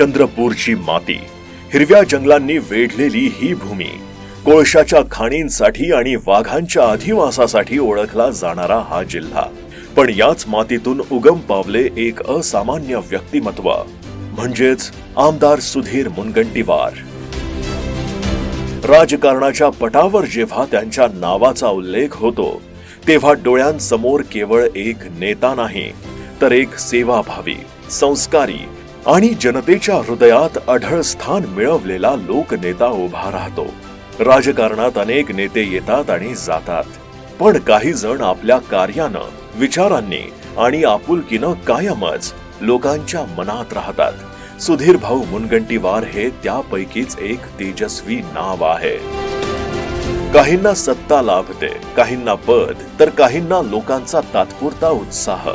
चंद्रपूरची माती. हिरव्या जंगलांनी वेढलेली ही भूमी कोळशाच्या खाणींसाठी आणि वाघांच्या अधिवासासाठी ओळखला जाणारा हा जिल्हा. पण याच मातीतून उगम पावले एक असामान्य व्यक्तिमत्व म्हणजेच आमदार सुधीर मुनगंटीवार. राजकारणाच्या पटावर जेव्हा त्यांच्या नावाचा उल्लेख होतो तेव्हा डोळ्यांसमोर केवळ एक नेता नाही तर एक सेवाभावी संस्कारी आणि जनतेच्या हृदयात अढळ स्थान मिळवलेला लोकनेता उभा राहतो. राजकारणात अनेक नेते येतात आणि जातात. पण काही जण आपल्या कार्यानं विचारांनी आणि आपुलकीनं कायमच लोकांच्या मनात राहतात. सुधीर भाऊ मुनगंटीवार हे त्यापैकीच एक तेजस्वी नाव आहे. काहींना सत्ता लाभते काहींना पद तर काहींना लोकांचा तात्पुरता उत्साह.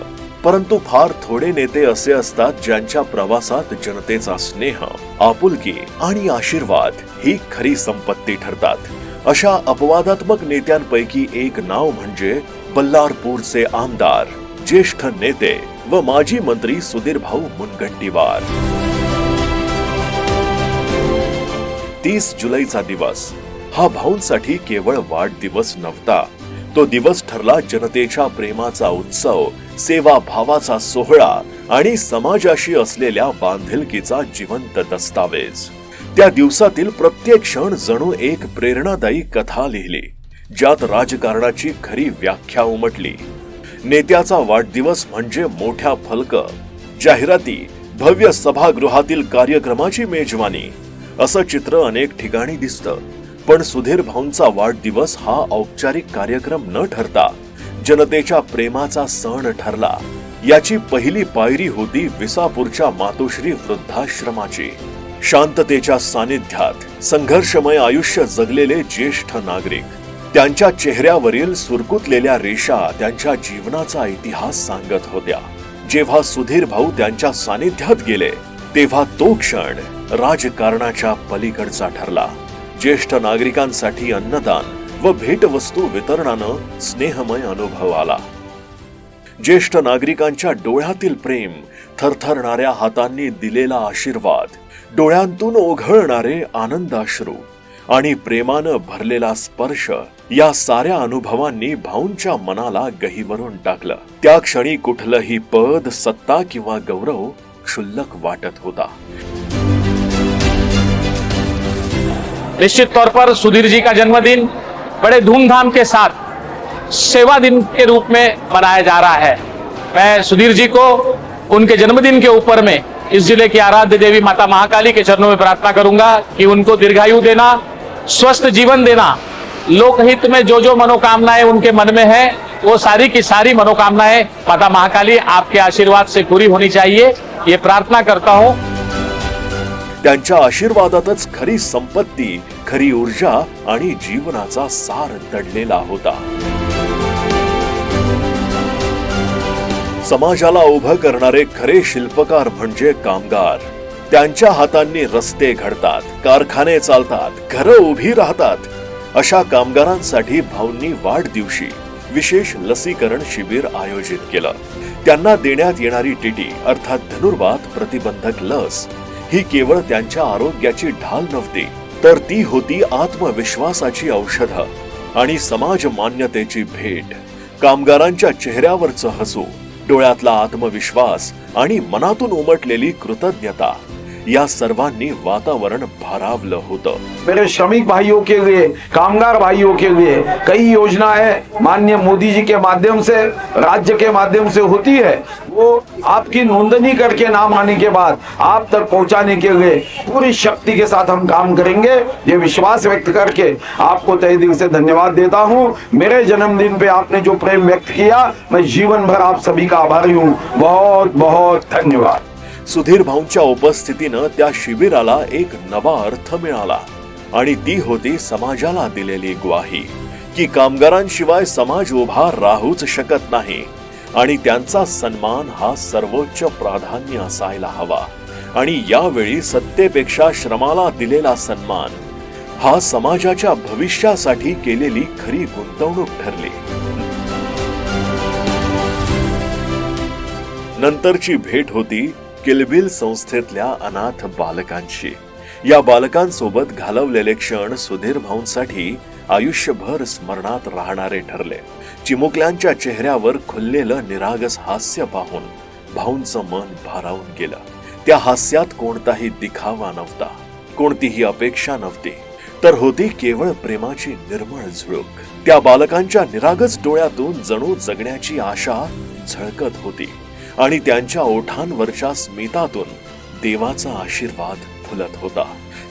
परंतु फार थोडे नेते असे असतात ज्यांच्या प्रवासात जनतेचा स्नेह आपुलकी आणि आशीर्वाद ही खरी संपत्ती ठरतात. अशा अपवादात्मक नेत्यांपैकी एक नाव म्हणजे बल्लारपूरचे आमदार ज्येष्ठ नेते व माजी मंत्री सुधीर भाऊ मुनगंटीवार. तीस जुलैचा दिवस. हा भाऊंसाठी केवळ वाढदिवस नव्हता. तो दिवस ठरला जनतेच्या प्रेमाचा उत्सव सेवा भावाचा सोहळा आणि समाजाशी असलेल्या बांधिलकीचा जिवंत दस्तावेज. त्या दिवसातील प्रत्येक क्षण जणू एक प्रेरणादायी कथा लिहिली ज्यात राजकारणाची खरी व्याख्या उमटली. नेत्याचा वाढदिवस म्हणजे मोठ्या फलक जाहिराती भव्य सभागृहातील कार्यक्रमाची मेजवानी असं चित्र अनेक ठिकाणी दिसतं. पण सुधीर भाऊंचा वाढदिवस हा औपचारिक कार्यक्रम न ठरता जनतेच्या प्रेमाचा सण ठरला. याची पहिली पायरी होती विसापूरच्या मातोश्री वृद्धाश्रमाची. शांततेच्या सानिध्यात संघर्षमय आयुष्य जगलेले ज्येष्ठ नागरिक. त्यांच्या चेहऱ्यावरील सुरकुतलेल्या रेषा त्यांच्या जीवनाचा इतिहास सांगत होत्या. जेव्हा सुधीर भाऊ त्यांच्या सानिध्यात गेले तेव्हा तो क्षण राजकारणाच्या पलीकडचा ठरला. ज्येष्ठ नागरिकांसाठी अन्नदान व भेटवस्तू वितरणानं स्नेहमय अनुभव आला ज्येष्ठ नागरिकांच्या डोळ्यातील प्रेम थरथरणाऱ्या हातांनी दिलेला आशीर्वाद डोळ्यांतून ओघळणारे आनंदाश्रू आणि प्रेमानं भरलेला स्पर्श या साऱ्या अनुभवांनी भाऊंच्या मनाला गहीवरून टाकलं. त्या क्षणी कुठलंही पद सत्ता किंवा गौरव क्षुल्लक वाटत होता. निश्चित तौर पर सुधीर जी का जन्मदिन? बड़े धूमधाम के साथ सेवा दिन के रूप में मनाया जा रहा है। मैं सुधीर जी को उनके जन्मदिन के ऊपर में इस ज़िले की आराध्य देवी माता महाकाली के चरणों में प्रार्थना करूँगा कि उनको दीर्घायु देना, स्वस्थ जीवन देना, लोकहित में जो जो मनोकामनाएँ उनके मन में है, वो सारी की सारी मनोकामनाएँ माता महाकाली आपके आशीर्वाद से पूरी होनी चाहिए। ये प्रार्थना करता हूँ। त्यांच्या आशीर्वादातच खरी संपत्ती खरी ऊर्जा आणि जीवनाचा सार दडलेला होता. समाजाला उभं करणारे खरे शिल्पकार म्हणजे कामगार. त्यांच्या हातांनी रस्ते घडतात कारखाने चालतात घरं उभी राहतात. अशा कामगारांसाठी भाऊंनी वाढदिवशी विशेष लसीकरण शिबिर आयोजित केलं. त्यांना देण्यात येणारी टीटी अर्थात धनुर्वात प्रतिबंधक लस ही केवळ त्यांच्या आरोग्याची ढाल नव्हती तर ती होती आत्मविश्वासाची औषधं आणि समाज मान्यतेची भेट. कामगारांच्या चेहऱ्यावरचं हसू डोळ्यातला आत्मविश्वास आणि मनातून उमटलेली कृतज्ञता. या सर्वांनी वातावरण भारावलं होतं. मेरे श्रमिक भाइयों के लिए, कामगार भाइयों के लिए कई योजनाएँ माननीय मोदी जी के माध्यम से, राज्य के माध्यम से होती है। वो आपकी नोंदनी करके नाम आने के बाद, आप तक पहुँचाने के लिए पूरी शक्ति के साथ हम काम करेंगे। ये विश्वास व्यक्त करके आपको तय दिल से धन्यवाद देता हूँ। मेरे जन्मदिन पे आपने जो प्रेम व्यक्त किया, मैं जीवन भर आप सभी का आभारी हूँ। बहुत बहुत धन्यवाद। सुधीर भाऊंच्या उपस्थितीनं त्या शिबिराला एक नवा अर्थ मिळाला. आणि ती होती समाजाला दिलेली ग्वाही की कामगारांशिवाय समाज उभा राहूच शकत नाही. आणि त्यांचा सन्मान हा सर्वोच्च प्राधान्य असायला हवा. आणि यावेळी सत्तेपेक्षा श्रमाला दिलेला सन्मान हा समाजाच्या भविष्यासाठी केलेली खरी गुंतवणूक ठरली. नंतरची भेट होती किलबिल संस्थेतल्या अनाथ बालकांशी. या बालकांसोबत घालवलेले क्षण सुधीर भाऊंसाठी आयुष्यभर स्मरणात राहणारे ठरले. चिमुकल्यांच्या चेहऱ्यावर खुललेलं निरागस हास्य पाहून भाऊंचं मन भारावून गेलं. त्या हास्यात कोणताही दिखावा नव्हता कोणतीही अपेक्षा नव्हती. तर होती केवळ प्रेमाची निर्मळ झुळूक. त्या बालकांच्या निरागस डोळ्यातून जणू जगण्याची आशा झळकत होती. आणि त्यांच्या ओठांवरच्या स्मितातून देवाचा आशीर्वाद फुलत होता.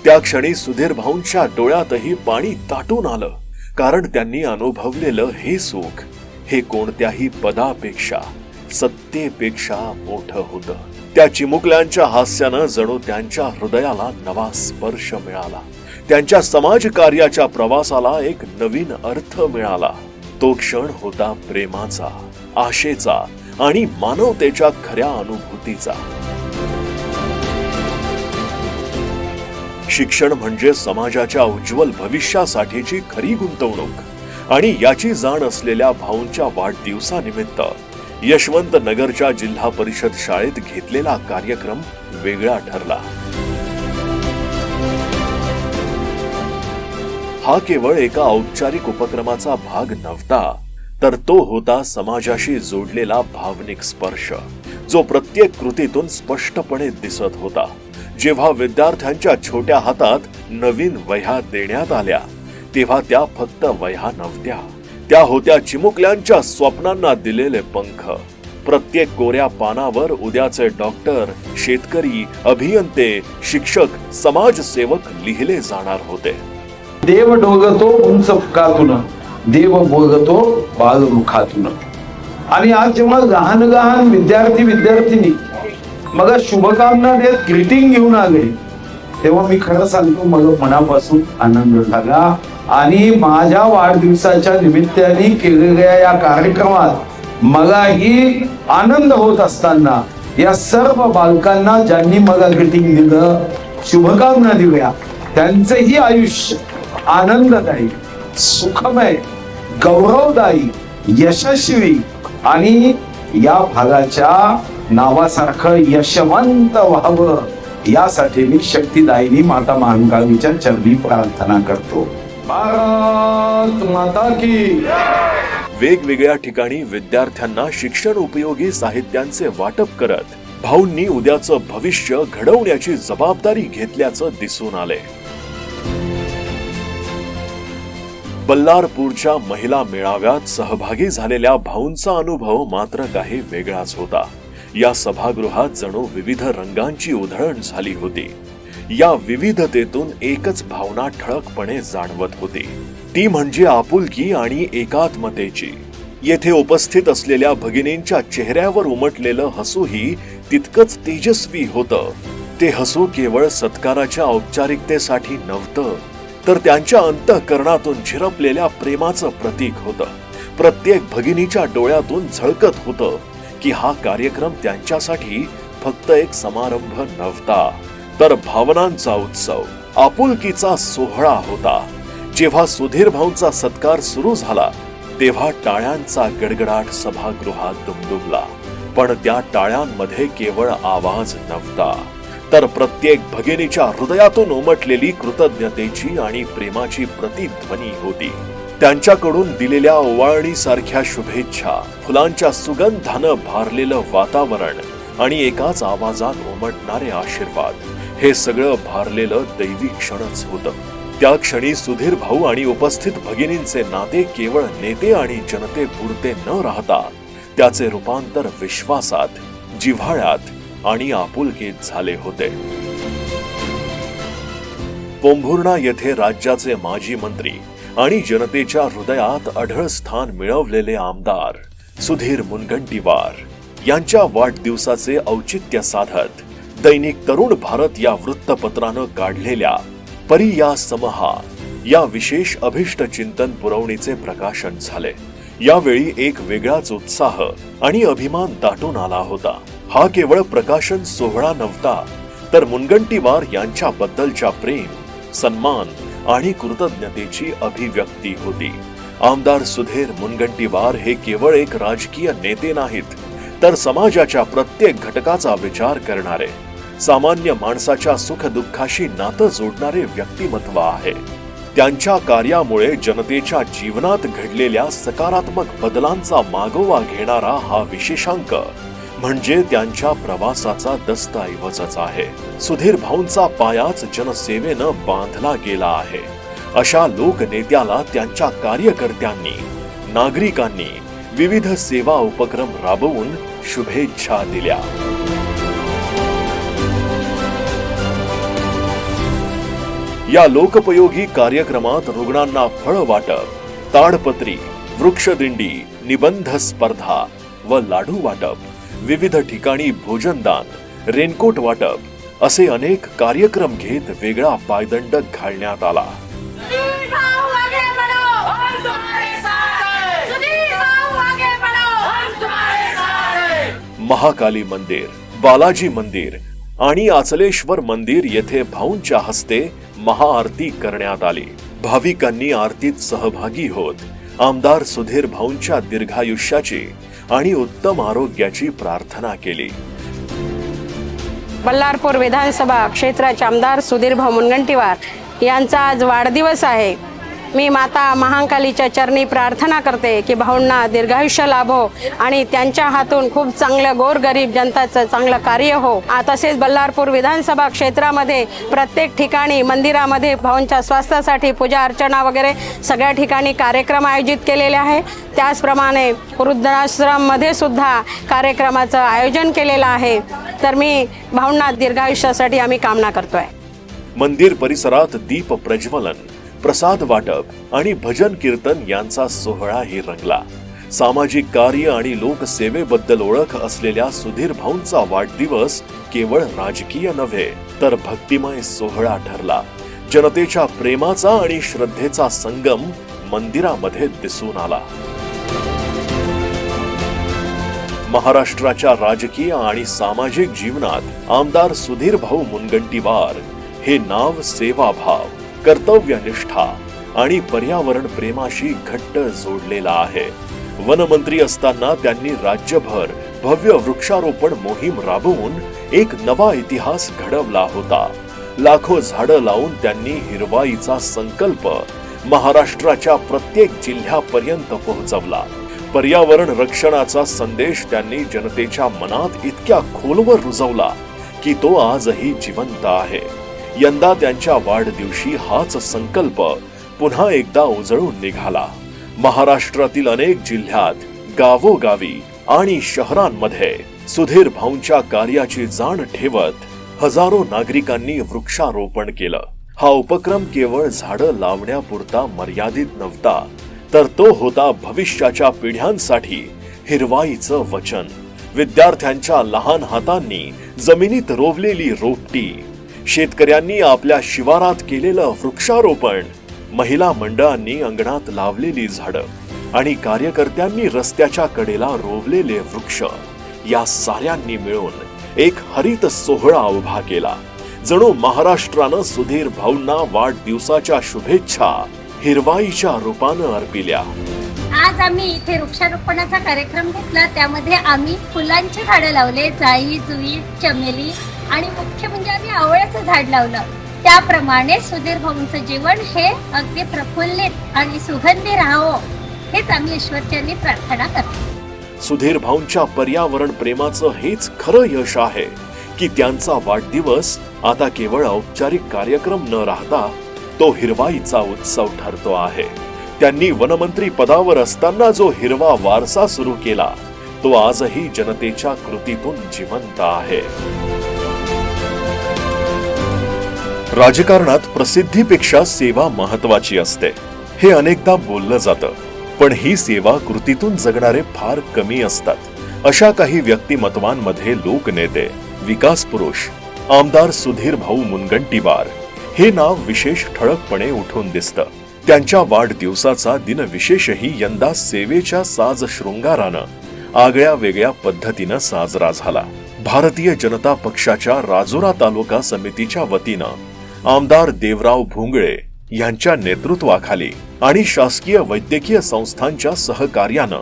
त्या क्षणी सुधीर भाऊंच्या डोळ्यातही पाणी ताटून आलं कारण त्यांनी अनुभवलेलं हे सुख हे कोणत्याही पदापेक्षा सत्तेपेक्षा मोठं होतं. त्या चिमुकल्यांच्या हास्यानं जणू त्यांच्या हृदयाला नवा स्पर्श मिळाला. त्यांच्या समाज कार्याच्या प्रवासाला एक नवीन अर्थ मिळाला. तो क्षण होता प्रेमाचा आशेचा आणि मानवतेच्या खऱ्या अनुभूतीचा. शिक्षण म्हणजे समाजाच्या उज्ज्वल भविष्यासाठीची खरी गुंतवणूक आणि याची जाण असलेल्या भाऊंच्या वाढदिवसानिमित्त यशवंत नगरच्या जिल्हा परिषद शाळेत घेतलेला कार्यक्रम वेगळा ठरला. हा केवळ एका औपचारिक उपक्रमाचा भाग नव्हता तर तो होता समाजाशी जोडलेला भावनिक स्पर्श जो प्रत्येक कृतीतून स्पष्टपणे दिसत होता. जेव्हा विद्यार्थ्यांच्या छोट्या हातात नवीन वह्या देण्यात आल्या तेव्हा त्या फक्त वह्या नव्हत्या. त्या होत्या चिमुकल्यांच्या स्वप्नांना दिलेले पंख. प्रत्येक कोऱ्या पानावर उद्याचे डॉक्टर शेतकरी अभियंते शिक्षक समाजसेवक लिहिले जाणार होते. देव डोगतो उंच देव बोगतो बालमुखातून. आणि आज जेव्हा लहान लहान विद्यार्थी विद्यार्थिनी मग शुभकामना देत ग्रीटिंग घेऊन आले तेव्हा मी खरं सांगतो मला मनापासून आनंद झाला. आणि माझ्या वाढदिवसाच्या निमित्ताने केलेल्या या कार्यक्रमात मलाही आनंद होत असताना या सर्व बालकांना ज्यांनी मला ग्रीटिंग दिलं शुभकामना दिल्या त्यांचंही आयुष्य आनंददायी सुखमय गौरवदायी यशस्वी आणि या भागाच्या नावासारखं यशवंत व्हावं यासाठी मी शक्तीदायिनी माता महाकालीच्या चरणी प्रार्थना करतो. भारत माता की वेगवेगळ्या ठिकाणी विद्यार्थ्यांना शिक्षण उपयोगी साहित्यांचे वाटप करत भाऊंनी उद्याचं भविष्य घडवण्याची जबाबदारी घेतल्याचं दिसून आले बल्लारपूरच्या महिला मेळाव्यात सहभागी झालेल्या भाऊंचा अनुभव मात्र काही वेगळाच होता. या सभागृहात जणू विविध रंगांची उधळण झाली होती. या विविधतेतून एकच भावना ठळकपणे जाणवत होती. ती म्हणजे आपुलकी आणि एकात्मतेची. येथे उपस्थित असलेल्या भगिनींच्या चेहऱ्यावर उमटलेलं हसूही तितकंच तेजस्वी होतं. ते हसू केवळ सत्काराच्या औपचारिकतेसाठी नव्हतं तर त्यांच्या अंतःकरणातून झिरपलेल्या प्रेमाचं प्रतीक होतं. प्रत्येक भगिनीच्या डोळ्यातून झळकत होतं की हा कार्यक्रम त्यांच्यासाठी फक्त एक समारंभ नव्हता तर भावनांचा उत्सव आपुलकीचा सोहळा होता. जेव्हा सुधीर भाऊंचा सत्कार सुरू झाला तेव्हा टाळ्यांचा गडगडाट सभागृहात दुमदुमला. पण त्या टाळ्यांमध्ये केवळ आवाज नव्हता. तर प्रत्येक भगिनीच्या हृदयातून उमटलेली कृतज्ञतेची आणि प्रेमाची प्रतिध्वनी होती. त्यांच्याकडून दिलेल्या ओवाळणी सारख्या शुभेच्छा फुलांच्या सुगंधानं भारलेलं वातावरण आणि एकाच आवाजात उमटणारे आशीर्वाद हे सगळं भारलेलं दैवी क्षणच होतं. त्या क्षणी सुधीर भाऊ आणि उपस्थित भगिनींचे नाते केवळ नेते आणि जनतेपुरते न राहता त्याचे रूपांतर विश्वासात जिव्हाळ्यात आणि आपुलकीत झाले होते. पोंभुर्णा येथे राज्याचे माजी मंत्री आणि जनतेच्या हृदयात अढळ स्थान मिळवलेले आमदार सुधीर मुनगंटीवार यांच्या वाढदिवसाचे औचित्य साधत दैनिक तरुण भारत या वृत्तपत्रानं काढलेल्या परी या समहा या विशेष अभिष्ट चिंतन पुरवणीचे प्रकाशन झाले. यावेळी एक वेगळाच उत्साह आणि अभिमान दाटून आला होता. हा केवळ प्रकाशन सोहळा नव्हता तर मुनगंटीवार यांच्याबद्दलच्या प्रेम सन्मान आणि कृतज्ञतेची अभिव्यक्ती होती. आमदार सुधीर मुनगंटीवार हे केवळ एक राजकीय नेते नाहीत तर समाजाच्या प्रत्येक घटकाचा विचार करणारे सामान्य माणसाच्या सुखदुःखाशी नातं जोडणारे व्यक्तिमत्व आहे. त्यांच्या कार्यामुळे जनतेच्या जीवनात घडलेल्या सकारात्मक बदलांचा मागोवा घेणारा हा विशेषांक म्हणजे त्यांच्या प्रवासाचा दस्तऐवजच आहे. सुधीर भाऊंचा पायाच जनसेवेनं बांधला गेला आहे. अशा लोकनेत्याला त्यांच्या कार्यकर्त्यांनी नागरिकांनी विविध सेवा उपक्रम राबवून शुभेच्छा दिल्या. या लोकपयोगी कार्यक्रमात रुग्णांना फळ वाटप ताडपत्री वृक्षदिंडी निबंध स्पर्धा व लाडू वाटप विविध ठिकाणी भोजनदान रेनकोट वाटप असे अनेक कार्यक्रम घेत वेगळा पायदंड घालण्यात आला. महाकाली मंदिर बालाजी मंदिर आणि आचलेश्वर मंदिर येथे भाऊंच्या हस्ते महाआरती करण्यात आली. भाविकांनी आरतीत सहभागी होत आमदार सुधीर भाऊंच्या दीर्घायुष्याची आणि उत्तम आरोग्याची प्रार्थना केली. बल्लारपूर विधानसभा क्षेत्राचे आमदार सुधीर भाऊ मुनगंटीवार यांचा आज वाढदिवस आहे. मी माता महाकालीच्या चरणी प्रार्थना करते की भाऊंना दीर्घायुष्य लाभो आणि त्यांच्या हातून खूप चांगलं गोरगरीब जनताचं चांगलं कार्य हो. तसेच बल्लारपूर विधानसभा क्षेत्रामध्ये प्रत्येक ठिकाणी मंदिरामध्ये भाऊंच्या स्वास्थ्यासाठी पूजा अर्चना वगैरे सगळ्या ठिकाणी कार्यक्रम आयोजित केलेले आहे. त्याचप्रमाणे वृद्धाश्रममध्ये सुद्धा कार्यक्रमाचं आयोजन केलेलं आहे. तर मी भाऊंना दीर्घायुष्यासाठी आम्ही कामना करतोय. मंदिर परिसरात दीप प्रज्वलन. प्रसाद वाटप आणि भजन कीर्तन यांचा सोहळाही रंगला. सामाजिक कार्य आणि लोकसेवेबद्दल ओळख असलेल्या सुधीर भाऊंचा वाढदिवस केवळ राजकीय नव्हे तर भक्तिमय सोहळा ठरला. जनतेच्या प्रेमाचा आणि श्रद्धेचा संगम मंदिरामध्ये दिसून आला. महाराष्ट्राच्या राजकीय आणि सामाजिक जीवनात आमदार सुधीर भाऊ मुनगंटीवार हे नाव सेवाभाव. कर्तव्यनिष्ठा आणि पर्यावरण प्रेमाशी घट्ट जोडलेला आहे. वनमंत्री असताना त्यांनी राज्यभर भव्य वृक्षारोपण मोहीम राबवून एक नवा इतिहास घडवला होता. लाखो झाडं लावून त्यांनी हिरवाईचा संकल्प महाराष्ट्राच्या प्रत्येक जिल्ह्यापर्यंत पोहोचवला. पर्यावरण रक्षणाचा संदेश त्यांनी जनतेच्या मनात इतक्या खोलवर रुजवला की तो आजही जिवंत आहे. यंदा त्यांच्या वाढदिवशी हाच संकल्प पुन्हा एकदा उजळून निघाला. महाराष्ट्रातील अनेक जिल्ह्यात गावोगावी आणि शहरांमध्ये सुधीर भाऊंच्या कार्याची जाण ठेवत हजारो नागरिकांनी वृक्षारोपण केलं. हा उपक्रम केवळ झाडं लावण्यापुरता मर्यादित नव्हता तर तो होता भविष्याच्या पिढ्यांसाठी हिरवाईचं वचन. विद्यार्थ्यांच्या लहान हातांनी जमिनीत रोवलेली रोपटी शेतकऱ्यांनी आपल्या शिवारात केलेलं वृक्षारोपण. महिला मंडळांनी अंगणात लावलेली झाडं आणि कार्यकर्त्यांनी रस्त्याच्या कडेला रोवलेले वृक्ष. या साऱ्यांनी मिळून एक हरित सोहळा उभा केला. जणू महाराष्ट्रानं सुधीर भाऊंना वाढदिवसाच्या शुभेच्छा हिरवाईच्या रूपानं अर्पिल्या. आज आम्ही इथे वृक्षारोपणाचा कार्यक्रम घेतला. त्यामध्ये आम्ही फुलांची झाडं लावले जाई जुई चमेली आणि मुख्य म्हणजे आम्ही आवळ्याचं झाड लावलं. त्याप्रमाणे सुधीर भाऊंचं जीवन हे अगदी प्रफुल्लित आणि सुगंधी राहावं हेच आम्ही ईश्वरचरणी प्रार्थना करतो. सुधीर भाऊंच्या पर्यावरण प्रेमाचं हेच खरं यश आहे की त्यांचा वाढदिवस आता केवळ औपचारिक कार्यक्रम न राहता तो हिरवाईचा उत्सव ठरतो आहे. त्यांनी वनमंत्री पदावर असताना जो हिरवा वारसा सुरू केला तो आजही जनतेच्या कृतीतून जिवंत आहे. राजकारणात प्रसिद्धीपेक्षा सेवा महत्वाची असते. हे अनेकदा बोललं जातं पण ही सेवा कृतीतून जगणारे फार कमी असतात. अशा काही व्यक्तिमत्वांमध्ये लोकनेते विकास पुरुष आमदार सुधीर भाऊ मुनगंटीवार हे नाव विशेष ठळकपणे उठून दिसतं. त्यांच्या वाढदिवसाचा दिनविशेषही यंदा सेवेच्या साज शृंगारानं आगळ्या वेगळ्या पद्धतीनं साजरा झाला. भारतीय जनता पक्षाच्या राजुरा तालुका समितीच्या वतीनं आमदार देवराव भोंगळे यांच्या नेतृत्वाखाली आणि शासकीय वैद्यकीय संस्थांच्या सहकार्यानं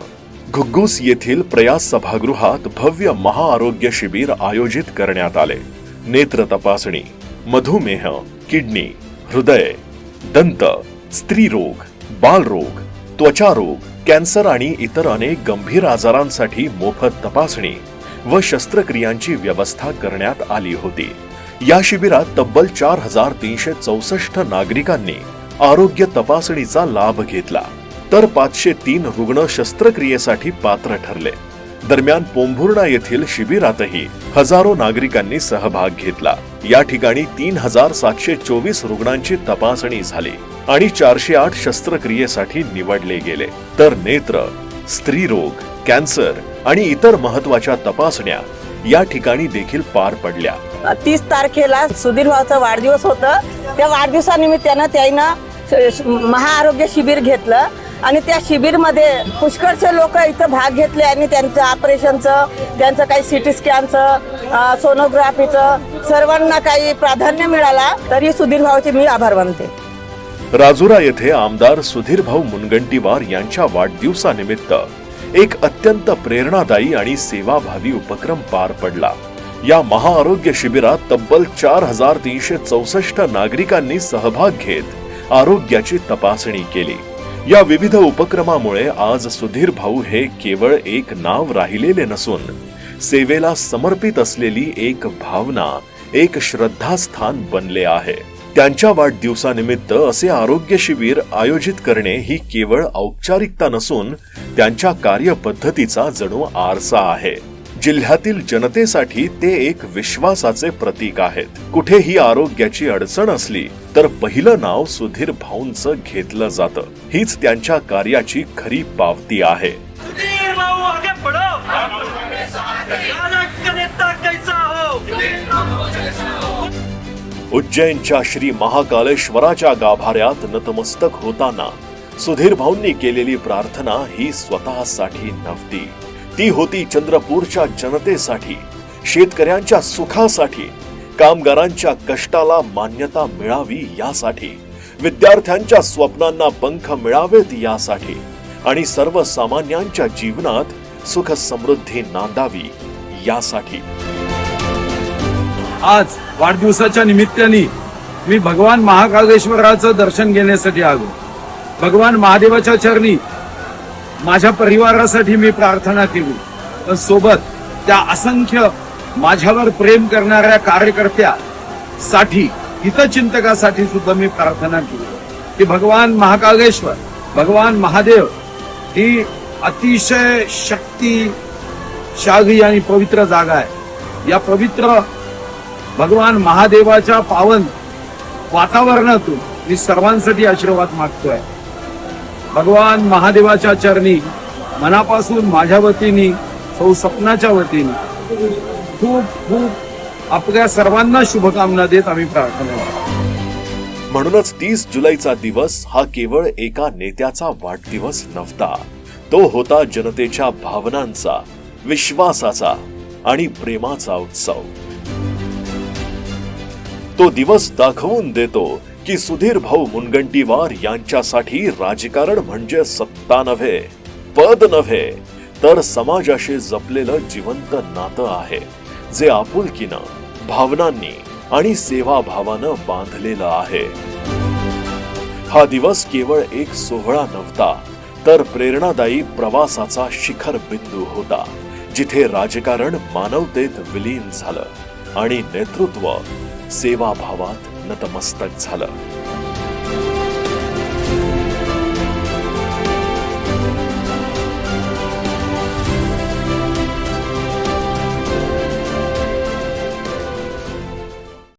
घुग्गुस येथील प्रयास सभागृहात भव्य महाआरोग्य शिबिर आयोजित करण्यात आले. नेत्र तपासणी मधुमेह किडनी हृदय दंत स्त्रीरोग बालरोग त्वचा रोग कॅन्सर आणि इतर अनेक गंभीर आजारांसाठी मोफत तपासणी व शस्त्रक्रियांची व्यवस्था करण्यात आली होती. या शिबिरात तब्बल चार हजार तीनशे चौसष्ट नागरिकांनी आरोग्य तपासणीचा लाभ घेतला. तर पाचशे तीन रुग्ण शस्त्रक्रियेसाठी पात्र ठरले. दरम्यान पोंभुर्णा येथील शिबिरातही हजारो नागरिकांनी सहभाग घेतला. या ठिकाणी तीन हजार सातशे चोवीस रुग्णांची तपासणी झाली आणि चारशे आठ शस्त्रक्रियेसाठी निवडले गेले. तर नेत्र स्त्रीरोग कॅन्सर आणि इतर महत्त्वाच्या तपासण्या या ठिकाणी देखील पार पडल्या. तीस तारखेला सुधीर भाऊचा वाढदिवस होतं. त्या वाढदिवसानिमित्तानं त्यानं महाआरोग्य शिबिर घेतलं आणि त्या शिबिरमध्ये पुष्कळचे लोक इथं भाग घेतले आणि त्यांचं ऑपरेशनचं त्यांचं काही सिटी स्कॅनचं सोनोग्राफीचं सर्वांना काही प्राधान्य मिळाला तरी सुधीर भाऊचे मी आभार मानते. राजुरा येथे आमदार सुधीर भाऊ मुनगंटीवार यांच्या वाढदिवसानिमित्त एक अत्यंत प्रेरणादायी आणि सेवाभावी उपक्रम पार पडला. या महाआरोग्य शिबिरात तब्बल चार हजार तीनशे चौसष्ट नागरिकांनी सहभाग घेत आरोग्याची तपासणी केली. या विविध उपक्रमामुळे आज सुधीर भाऊ हे केवळ एक नाव राहिलेले नसून सेवेला समर्पित असलेली एक भावना एक श्रद्धास्थान बनले आहे. त्यांच्या वाढदिवसानिमित्त असे आरोग्य शिबिर आयोजित करणे ही केवळ औपचारिकता नसून त्यांच्या कार्यपद्धतीचा जणू आरसा आहे. जिल्ह्यातील जनतेसाठी ते एक विश्वासाचे प्रतीक आहेत. कुठेही आरोग्याची अडचण असली तर पहिलं नाव सुधीर भाऊंचं घेतलं जातं. हीच त्यांच्या कार्याची खरी पावती आहे. हो? उज्जैनच्या श्री महाकालेश्वराच्या गाभाऱ्यात नतमस्तक होताना सुधीर भाऊंनी केलेली प्रार्थना ही स्वतःसाठी नव्हती. ती होती चंद्रपूरच्या जनतेसाठी शेतकऱ्यांच्या सुखासाठी कामगारांच्या कष्टाला मान्यता मिळावी यासाठी विद्यार्थ्यांच्या स्वप्नांना पंख मिळावेत यासाठी आणि सर्वसामान्यांच्या जीवनात सुख समृद्धी नांदावी यासाठी. आज वाढदिवसाच्या निमित्ताने मी भगवान महाकालेश्वराचं दर्शन घेण्यासाठी आलो. भगवान महादेवाच्या चरणी माझ्या परिवारासाठी मी प्रार्थना केली. पण सोबत त्या असंख्य माझ्यावर प्रेम करणाऱ्या कार्यकर्त्यासाठी हितचिंतकासाठी सुद्धा मी प्रार्थना केली. की भगवान महाकालेश्वर भगवान महादेव ही अतिशय शक्तिशाली आणि पवित्र जागा आहे. या पवित्र भगवान महादेवाच्या पावन वातावरणातून मी सर्वांसाठी आशीर्वाद मागतोय. भगवान महादेवाच्या चरणी मनापासून माझ्या वतीने सौ सपनाच्या वतीने खूप खूप आपल्या सर्वांना शुभकामना देत आम्ही प्रार्थना म्हणूनच तीस जुलैचा दिवस हा केवळ एका नेत्याचा वाढदिवस नव्हता. तो होता जनतेच्या भावनांचा विश्वासाचा आणि प्रेमाचा उत्सव. तो दिवस दाखवून देतो की सुधीर भाऊ मुनगंटीवार यांच्यासाठी राजकारण म्हणजे सत्ता नव्हे पद नव्हे तर समाजाशी जपलेलं जिवंत नातं आहे जे आपुलकीनं भावनांनी आणि सेवाभावानं बांधलेलं आहे. हा दिवस केवळ एक सोहळा नव्हता तर प्रेरणादायी प्रवासाचा शिखर बिंदू होता जिथे राजकारण मानवतेत विलीन झालं आणि नेतृत्व सेवाभावात नतमस्तक झालं.